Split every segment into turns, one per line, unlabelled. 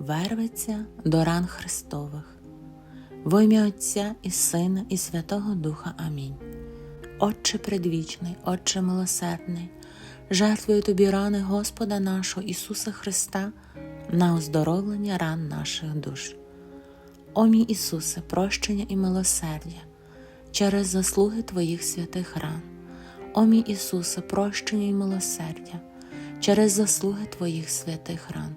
верветься до ран Христових. Во ім'я Отця і Сина, і Святого Духа. Амінь. Отче предвічний, Отче милосердний, жертвую тобі рани Господа нашого Ісуса Христа на оздоровлення ран наших душ. О мій Ісусе, прощення і милосердя через заслуги Твоїх святих ран. О мій Ісусе, прощення і милосердя через заслуги Твоїх святих ран.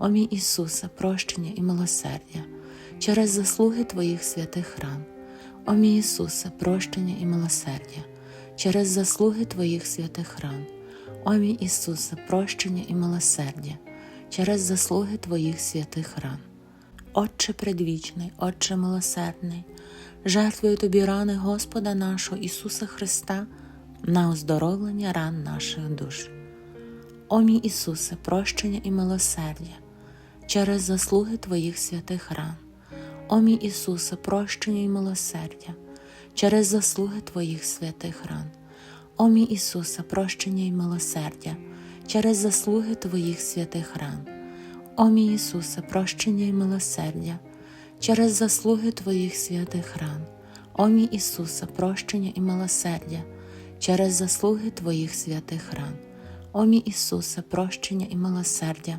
О мій Ісусе, прощення і милосердя через заслуги Твоїх святих ран. О мій Ісусе, прощення і милосердя через заслуги Твоїх святих ран. О мій Ісусе, прощення і милосердя через заслуги Твоїх святих ран. Отче предвічний, Отче милосердний, жертвую Тобі рани Господа нашого Ісуса Христа на оздоровлення ран наших душ. О мій Ісусе, прощення і милосердя через заслуги Твоїх святих ран. О мій Ісусе, прощення і милосердя через заслуги Твоїх святих ран. О мій Ісусе, прощення і милосердя через заслуги Твоїх святих ран. О мій Ісусе, прощення і милосердя через заслуги Твоїх святих ран. О мій Ісусе, прощення і милосердя через заслуги Твоїх святих ран. О мій Ісусе, прощення і милосердя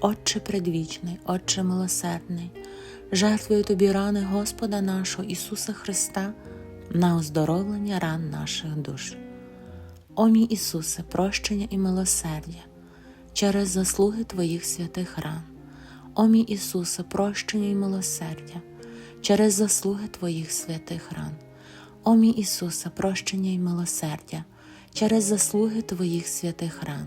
Отче предвічний, Отче милосердний, жертвую Тобі рани Господа нашого Ісуса Христа на оздоровлення ран наших душ. О мій Ісусе, прощення і милосердя через заслуги Твоїх святих ран. О мій Ісусе, прощення і милосердя через заслуги Твоїх святих ран. О мій Ісусе, прощення і милосердя через заслуги Твоїх святих ран.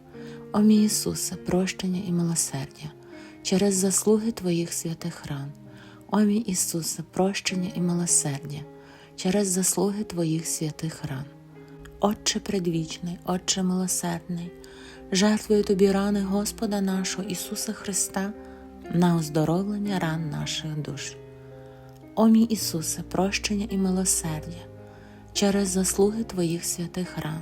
О мій Ісусе, прощення і милосердя через заслуги Твоїх святих ран. О мій Ісусе, прощення і милосердя через заслуги Твоїх святих ран. Отче предвічний, Отче милосердний, жертвую Тобі рани Господа нашого Ісуса Христа на оздоровлення ран наших душ. О мій Ісусе, прощення і милосердя через заслуги Твоїх святих ран.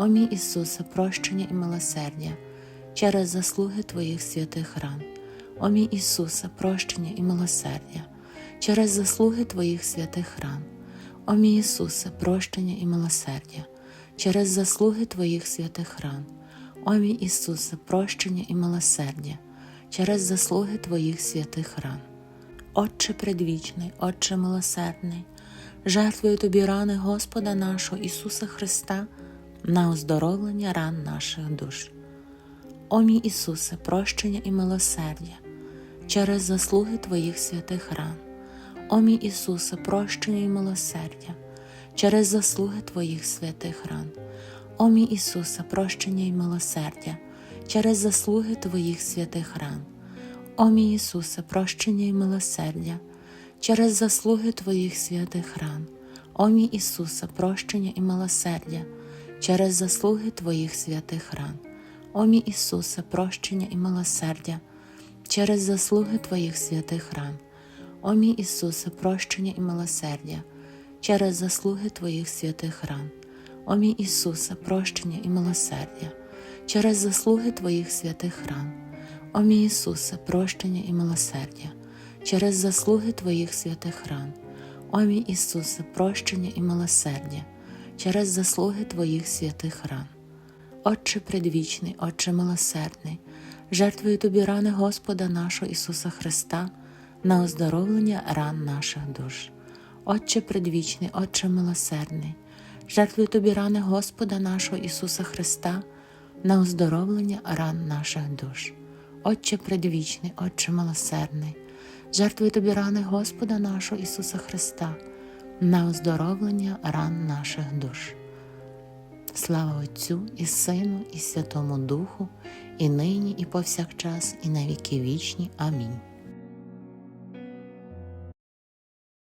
О мій Ісусе, прощення і милосердя через заслуги Твоїх святих ран. О мій Ісусе, прощення і милосердя через заслуги Твоїх святих ран. О мій Ісусе, прощення і милосердя через заслуги Твоїх святих ран. О мій Ісусе, прощення і милосердя через заслуги Твоїх святих ран. Отче предвічний, Отче милосердний, жертвую Тобі рани Господа нашого Ісуса Христа на оздоровлення ран наших душ. О мій Ісусе, прощення і милосердя через заслуги Твоїх святих ран. О мій Ісусе, прощення і милосердя через заслуги Твоїх святих ран. О мій Ісусе, прощення й милосердя, через заслуги Твоїх святих ран. О мій Ісусе, прощення й милосердя, через заслуги Твоїх святих ран. О мій Ісусе, прощення і милосердя, через заслуги Твоїх святих ран. О мій Ісусе, прощення і милосердя, через заслуги Твоїх святих ран. О мій Ісусе, прощення і милосердя, через заслуги Твоїх святих ран. О мій Ісусе, прощення і милосердя, через заслуги Твоїх святих ран. О мій Ісусе, прощення і милосердя, через заслуги Твоїх святих ран. О мій Ісусе, прощення і милосердя, через заслуги Твоїх святих ран. Отче предвічний, Отче милосердний, жертвую Тобі рани Господа нашого Ісуса Христа на оздоровлення ран наших душ. Отче предвічний, Отче милосердний, жертвую Тобі рани Господа нашого Ісуса Христа на оздоровлення ран наших душ. Отче предвічний, Отче милосердний, жертвую Тобі рани Господа нашого Ісуса Христа на оздоровлення ран наших душ. Слава Отцю і Сину, і Святому Духу, і нині, і повсякчас, і на віки вічні. Амінь.